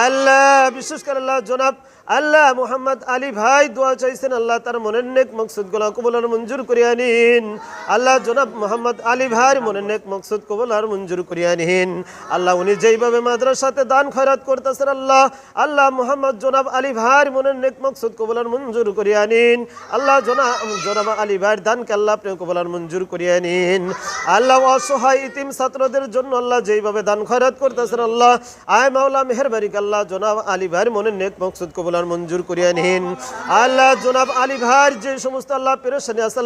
আল্লাহ বিশেষ করে আল্লাহ জনাব আল্লাহ মোহাম্মদ আলী ভাই দোয়া চাইছেন, আল্লাহ তার মনের নেক মকসুদগুলা কবুল আর মঞ্জুর করিয়া নিন। আল্লাহ জনাব মোহাম্মদ আলী ভাই মনের নেক মকসুদ কবুল আর মঞ্জুর করিয়া নিন। আল্লাহ উনি যেইভাবে মাদ্রাসাতে দান খয়রাত করতেছেন, আল্লাহ আল্লাহ মোহাম্মদ জনাব আলী ভাই মনের নেক মকসুদ কবুল আর মঞ্জুর করিয়া নিন। আল্লাহ জনাব জনাব আলী ভাই দানকে আল্লাহ আপনি কবুল আর মঞ্জুর করিয়া নিন। আল্লাহ অসহায় ইতিম ছাত্রদের জন্য আল্লাহ যেইভাবে দান খয়রাত করতেছেন, আল্লাহ, আয় মাওলা মেহরবানি আল্লাহ জনাব আলী ভাইয়ের মনের নেক মকসুদ কবুল আর মঞ্জুর করিয়া নিন। আল্লাহ জনাব আলী ভাইয়ের যে সমস্ত আল্লাহ পেরেশানি আছে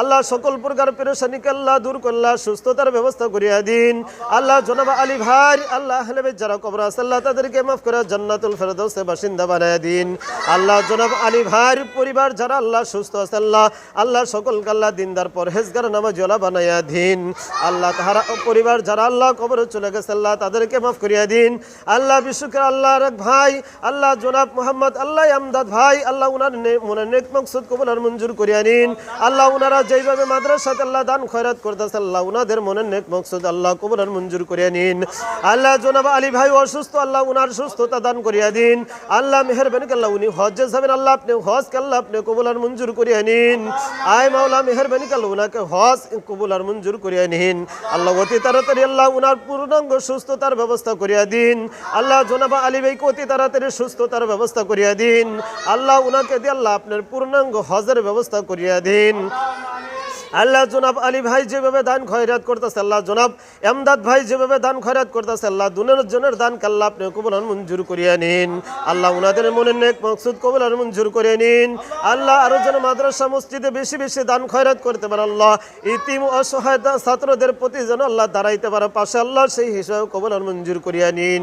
আল্লাহ সকল প্রকার পেরেশানিকে আল্লাহ দূর করল্লা সুস্থতার ব্যবস্থা করিয়া দিন। আল্লাহ জনাব আলী ভাই আল্লাহ যারা কবর আছে, আল্লাহ তাদেরকে মাফ করে জান্নাতুল ফেরদৌসে বাসিন্দা বানায় দিন। আল্লাহ জনাব আলী ভাইয়ের পরিবার যারা আল্লাহ সুস্থ আছে, আল্লাহ সকলকে আল্লাহ দিনদার পরহেজগার নামাজওয়ালা বানাইয়া দিন। আল্লাহ তাহারা পরিবার যারা আল্লাহ কবর চলে গেছে, আল্লাহ তাদেরকে মাফ করিয়া দিন। আল্লাহ বিশ্বকের আল্লাহ ভাই, আল্লাহ জনাব মোহাম্মদ আল্লাহ আমদাদ ভাই, আল্লাহ উনার মনের নেক মকসুদ কবুল আর মঞ্জুর করিয়া নিন। আল্লাহ উনারা যেইভাবে মাদ্রাসাতে আল্লাহ দান খয়রাত করতেছে, আল্লাহ উনাদের মনের নেক মকসুদ আল্লাহ কবুল আর মঞ্জুর করিয়া নিন। আল্লাহ জনাব আলী ভাই অসুস্থ, আল্লাহ উনার সুস্থতা দান করিয়া দিন। আল্লাহ মেহরবানি আল্লাহ উনি হজ্জে যাবেন, আল্লাহ আপনি হজ আল্লাহ আপনি কবুল আর মঞ্জুর করিয়া নিন। আয় মাওলা মেহরবানি আল্লাহ উনাকে হজ কবুল আর মঞ্জুর করিয়া নিন। আল্লাহ অতি তাড়াতাড়ি আল্লাহ উনার পূর্ণাঙ্গ সুস্থতার ব্যবস্থা করিয়া দিন। আল্লাহ জনাবা আলী ভাইকে অতি তাড়াতাড়ি সুস্থতার ব্যবস্থা করিয়া দিন। আল্লাহ উনাকে দিয়ে আল্লাহ আপনার পূর্ণাঙ্গ হজের ব্যবস্থা করিয়া দিন। আল্লাহ জনাব আলী ভাই যেভাবে দান খয়রাত করতেছে, আল্লাহ জনাব এমদাদ ভাই যেভাবে দান খয়রাত করতেছে, আল্লাহ দুনের জনের দান কাল্লা আপনি কবুল আর মঞ্জুর করিয়া নিন। আল্লাহ উনাদের মনের নেক মকসুদ কবুল আর মঞ্জুর করে নিন। আল্লাহ আরও যেন মাদ্রাসা মসজিদে বেশি বেশি দান খয়রাত করতে পারে, আল্লাহ ইতিম অসহায়তা ছাত্রদের প্রতি যেন আল্লাহ দাঁড়াইতে পারে পাশে, আল্লাহ সেই হিসাবে কবুল আর মঞ্জুর করিয়া নিন।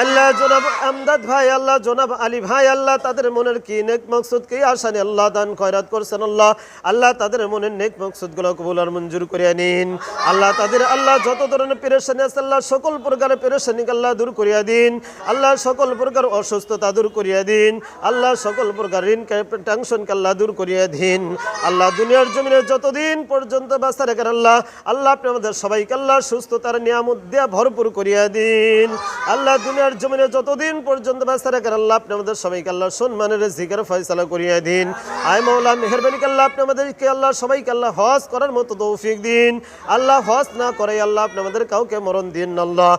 আল্লাহ জনাব আমদাদ ভাই, আল্লাহ জনাব আলী ভাই, আল্লাহ তাদের মনের কি নেক মকসুদ, কি আসানি আল্লাহ দান খয়রাত করছেন, আল্লাহ আল্লাহ তাদের মনের নেক মকসুদ গুলো কবুল আর মঞ্জুর করিয়া নিন। আল্লাহ তাদের, আল্লাহ যত ধরনের পেরেশানি আছে, আল্লাহ সকল প্রকারের পেরেশানিকে আল্লাহ দূর করিয়া দিন। আল্লাহ সকল প্রকার অসুস্থতা দূর করিয়া দিন। আল্লাহ সকল প্রকার ঋণ টেনশনকে আল্লাহ দূর করিয়া দিন। আল্লাহ দুনিয়ার জমিনে যতদিন পর্যন্ত বাঁচা রাখেন আল্লাহ আল্লাহ আপনি আমাদের সবাইকে আল্লাহ সুস্থতার নিয়ামত দেয়া ভরপুর করিয়া দিন। আল্লাহ দুনিয়ার জমিনে যতদিন পর্যন্ত বাঁচা রাখেন আল্লাহ আপনি আমাদের সবাইকে আল্লাহ সম্মানের জিকার ফয়সালা করিয়া দিন। আয় মৌলা মেহরবানি আল্লাহ আপনি আমাদেরকে আল্লাহ সবাইকে আল্লাহ হজ করার মতো তৌফিক দিন। আল্লাহ হজ না করে আল্লাহ আপনি আমাদের কাউকে মরণ দিন আল্লাহ।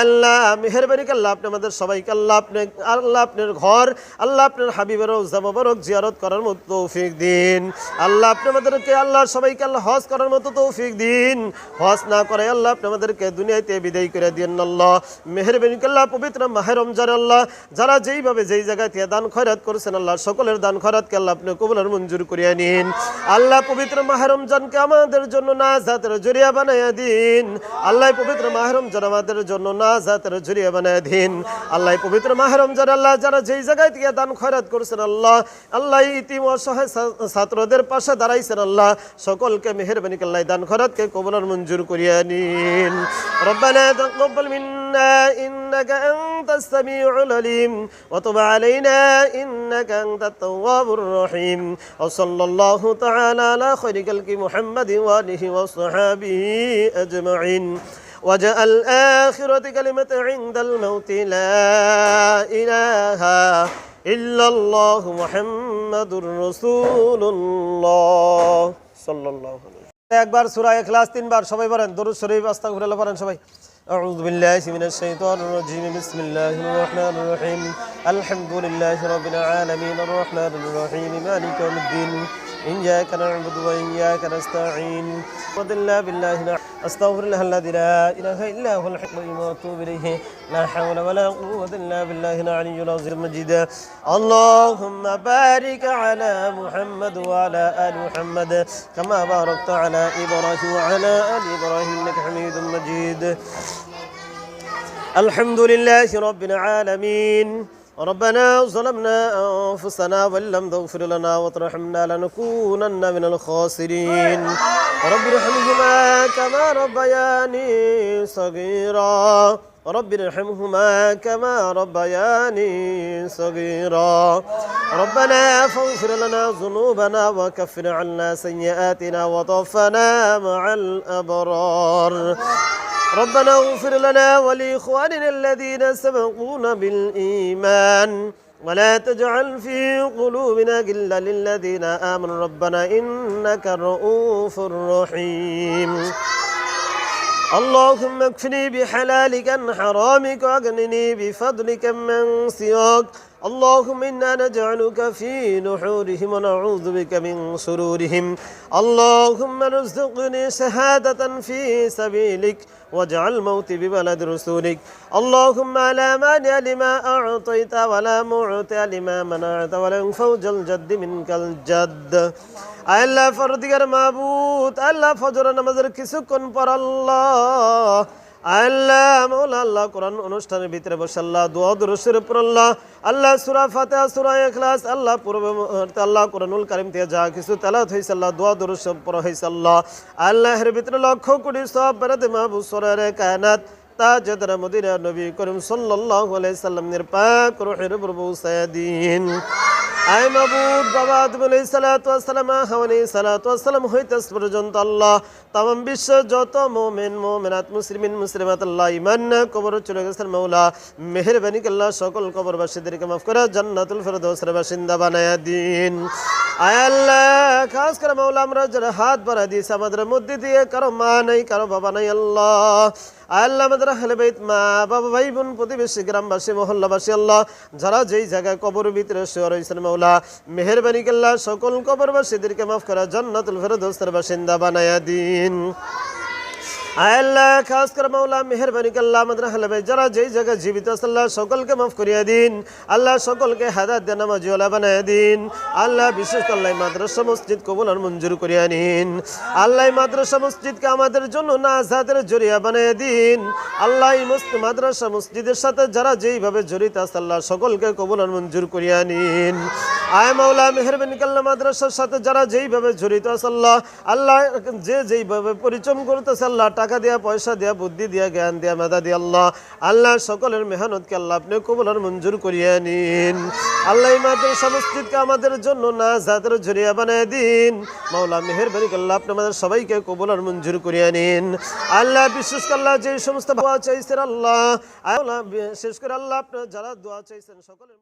আল্লাহ মেহরবানি আল্লাহ আপনি আমাদের সবাইকে আল্লাহ আপনি, আল্লাহ আপনার ঘর, আল্লাহ আপনার হাবিবের জামাবরক জিয়ারত করার মতো তৌফিক দিন। আল্লাহ আপনি আমাদেরকে আল্লাহ সবাইকে আল্লাহ হজ করার মতো তৌফিক দিন। হজ না করে আল্লাহ আপনি আমাদেরকে দুনিয়াতে বিদায় করে দিন আল্লাহ। মেহরবানি আল্লাহ পবিত্র মাহের রমজান আল্লাহ, যারা যেইভাবে যেই জায়গায় থেকে দান খয়রাত করেছেন আল্লাহ, সকলের দান খয়রাতকে আল্লাহ আপনি কবুলের মঞ্জুর করিয়া নিন। আল্লাহ পবিত্র মাহের রমজানকে আমাদের জন্য না জাতের জরিয়া বানাইয়া দিন আল্লাহ পবিত্র মাহের রমজান আমাদের জন্য না জাতের জরিয়া বানাইয়া দিন আল্লাহ পবিত্র মাহের রমজান আল্লাহ যারা যেই জায়গায় থেকে দান খয়রাত করেছেন আল্লাহ আল্লাহ ইতিম অসহায় ছা- ছাত্রদের পাশে দাঁড়াইছেন আল্লাহ সকলকে মেহরবানি আল্লাহ দান খয়রাতকে কবুলের মঞ্জুর করিয়া নিন ربنا تقبل منا إنك أنت السميع العليم وتب علينا إنك أنت التواب الرحيم وصلى الله تعالى على خير خلق محمد وآله وصحابه أجمعين وجعل آخرة كلمة عند الموت لا إله إلا الله محمد رسول الله صلى الله عليه وسلم একবার সূরা ইখলাস তিনবার সবাই বলেন দরুদ শরীফ আস্তাগফিরুল্লাহ পড়েন সবাই أعوذ بالله من الشيطان الرجيم بسم الله الرحمن الرحيم الحمد لله رب العالمين الرحمن الرحيم مالك يوم الدين إياك نعبد وإياك نستعين. وذلا بالله أستغفر الله الذي لا إله إلا هو الحي القيوم وأتوب إليه. لا حول ولا قوة إلا بالله العلي العظيم المجيد. اللهم بارك على محمد وعلى آل محمد كما باركت على إبراهيم وعلى آل إبراهيم إنك حميد مجيد. الحمد لله رب العالمين. ربنا ظلمنا أنفسنا وإن لم تغفر لنا وترحمنا لنكونن من الخاسرين. رب ارحمهما كما ربياني صغيرا. رب ارحمهما كما ربياني صغيرا. ربنا فاغفر لنا ذنوبنا وكفر عنا سيئاتنا وتوفنا مع الأبرار. ربنا اغفر لنا ولإخواننا الذين سبقونا بالإيمان ولا تجعل في قلوبنا غلا للذين آمنوا. ربنا إنك رؤوف رحيم. اللهم اكفني بحلالك عن حرامك واغنني بفضلك من سواك. اللهم انا نجعلك في نحورهم ونعوذ بك من شرورهم اللهم ارزقني شهادة في سبيلك واجعل موتي ببلد رسولك اللهم لا مانع لما أعطيت ولا معطي لما منعت ولا ينفع الجد منك الجد আল্লাহ ফরদিগার মাহবুদ আল্লাহ ফজর নামাজের কিছুক্ষণ পর আল্লাহ আল্লাহ মৌলা আল্লাহ, কোরআন অনুষ্ঠানের ভিতরে বসে আল্লাহ, দোয়া দুরুশের উপর আল্লাহ আল্লাহ সুরা ফাতেহা, সুরা ইখলাস, আল্লাহ পূর্ব আল্লাহ কোরআনুল কারিম থেকে যা কিছু তেলাত হয়েছে আল্লাহ, দোয়া দুরুশ পর হয়েছে আল্লাহ। আল্লাহর ভিতরে লক্ষ কোটি সব বেড়াতে মাহবুব সরের কায়নাত, তাজদর মদিনা নবী করিম সাল্লাল্লাহু আলাইহি সাল্লামের পাক রুহের প্রভু সায়াদিন। আই মাবুদ, বাবা আদম আলাইহিস সালাতু ওয়াস সালাম হাওয়া আলাইহিস সালাতু ওয়াস সালাম হইতে পর্যন্ত আল্লাহ বিশ্ব যত মুমিন, মুমিনাত, মুসলিমিন, মুসলিমাত আল্লাহ ইমান কবর চলে গেছেন মাওলা। মেহেরবানি আল্লাহ সকল মাফ করে জান্নাতুল বাসিন্দা দিন। আয় খাস করে মাওলা, আমরা যারা হাত বাড়া দিয়েছি, আমাদের মধ্যে দিয়ে কারও মা নাই, কারও বাবা নাই আল্লাহ। আল্লাহ, আমাদের আহলে বাইত মা, বাবা, ভাই, বোন, প্রতিবেশী, গ্রামবাসী, মহল্লাবাসী, আল্লাহ, যারা যেই জায়গায় কবর ভিতরে শুয়ে রয়েছেন মাওলা মেহরবানি আল্লাহ সকল কবরবাসীদেরকে মাফ করা জান্নাতুল ফেরদৌসের বাসিন্দা বানায়া দিন। আল্লাহ, খাস করে মাওলা, মেহরবানি আল্লাহ, আমাদের হালাবে যারা যেই জায়গায় জীবিত আছে, আল্লাহ সকলকে মাফ করিয়া দিন। আল্লাহ সকলকে হাদাত দেন নামাজিওয়ালা বানায় দিন। আল্লাহ বিশেষ আল্লাহ মাদ্রাসা মসজিদ কবুল আর মঞ্জুর করিয়া নিন। আল্লাহ মাদ্রাসা মসজিদকে আমাদের জন্য নাজাতের জরিয়া বানিয়ে দিন। আল্লাহ মাদ্রাসা মসজিদের সাথে যারা যেইভাবে জড়িত আছে, আল্লাহ সকলকে কবুল আর মঞ্জুর করিয়া নিন। আয় মাওলা, মেহরবানি আল্লাহ মাদ্রাসার সাথে যারা যেইভাবে জড়িত আছে, আল্লাহ আল্লাহ যে যেইভাবে করতেছে, আল্লাহ, টাকা দিয়া, পয়সা দিয়া, বুদ্ধি দিয়া, জ্ঞান দিয়া, মেধা দিয়া, আল্লাহ আল্লাহ সকলের মেহনতকে আল্লাহ আপনি কবুল আর মঞ্জুর নিন। আল্লাহ আমাদের জন্য না জাতের জরিয়া বানায় দিন। মাওলা, মেহরবানি আল্লাহ আপনি আমাদের সবাইকে কবুল আর মঞ্জুর করিয়া নিন। আল্লাহ করে আল্লাহ যে সমস্ত দোয়া চাইছেন, আল্লাহ আল্লাহ বিশেষ করে আল্লাহ, আপনার যারা দোয়া চাইছেন, সকলের